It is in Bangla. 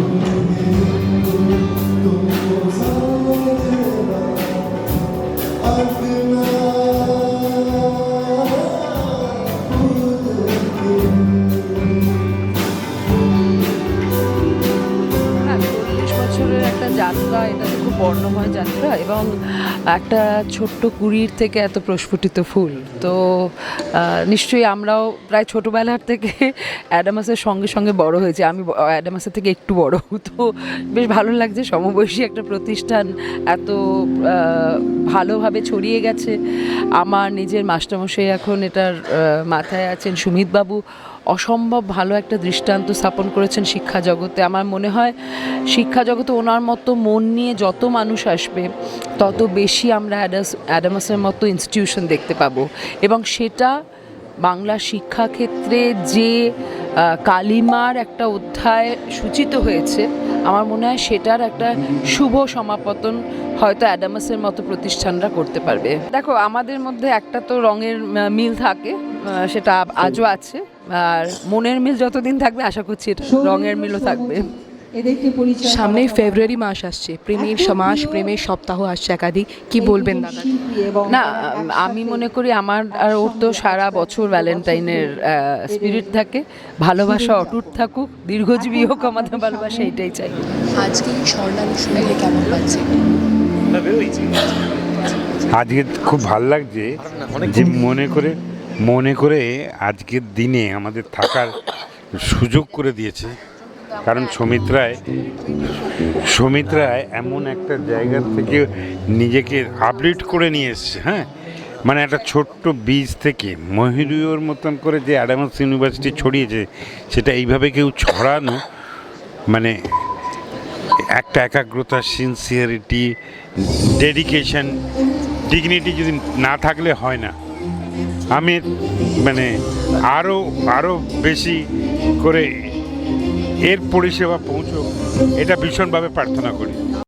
Thank you. যাত্রা, এটা খুব বর্ণময় যাত্রা এবং একটা ছোট্ট কুড়ির থেকে এত প্রস্ফুটিত ফুল। তো নিশ্চয়ই আমরাও প্রায় ছোটোবেলার থেকে অ্যাডামাসের সঙ্গে সঙ্গে বড় হয়েছে। আমি অ্যাডামাসের থেকে একটু বড়। তো বেশ ভালো লাগছে, সমবয়সী একটা প্রতিষ্ঠান এত ভালোভাবে ছড়িয়ে গেছে। আমার নিজের মাস্টারমশাই এখন এটার মাথায় আছেন সুমিতবাবু। অসম্ভব ভালো একটা দৃষ্টান্ত স্থাপন করেছেন শিক্ষা জগতে। আমার মনে হয় শিক্ষা জগতে ওনার মতো মন নিয়ে যত মানুষ আসবে, তত বেশি আমরা অ্যাডাস, অ্যাডামাসের মতো ইনস্টিটিউশন দেখতে পাবো। এবং সেটা বাংলা শিক্ষাক্ষেত্রে যে কালিমার একটা অধ্যায় সূচিত হয়েছে। আমার মনে হয় সেটার একটা শুভ সমাপতন হয়তো অ্যাডামাসের মতো প্রতিষ্ঠানরা করতে পারবে। দেখো আমাদের মধ্যে একটা তো রঙের মিল থাকে সেটা আজও আছে। আর মনের মিল যতদিন থাকবে আশা করছি এটা রঙের মিলও থাকবে। এদেরকে পরিচয় সামনেই ফেব্রুয়ারি মাস আসছে প্রেমের সমাস প্রেমের সপ্তাহ আসছে একাধিক। কি বলবেন দাদা? না আমি মনে করি আমার আর ওর তো সারা বছর ভ্যালেন্টাইনের স্পিরিট থাকে। ভালোবাসা অটুট থাকুক দীর্ঘজীবী হোক আমাদের ভালোবাসা এটাই চাই। আজকে কেমন আজকে খুব ভালো লাগছে যে মনে করে মনে করে আজকের দিনে আমাদের থাকার সুযোগ করে দিয়েছে। কারণ সমিত্রায় সমিত্রায় এমন একটা জায়গা থেকে নিজেকে আপডেট করে নিয়ে এসছে হ্যাঁ? মানে একটা ছোট্ট বীজ থেকে মহিরুয়র মতন করে যে অ্যাডামাস ইউনিভার্সিটি ছড়িয়েছে, সেটা এইভাবে কেউ ছড়ানো মানে একটা একাগ্রতা সিনসিয়ারিটি ডেডিকেশন ডিগনিটি যদি না থাকলে হয় না। আমি মানে আরও আরও বেশি করে এর পরিষেবা পৌঁছো এটা ভীষণভাবে প্রার্থনা করি।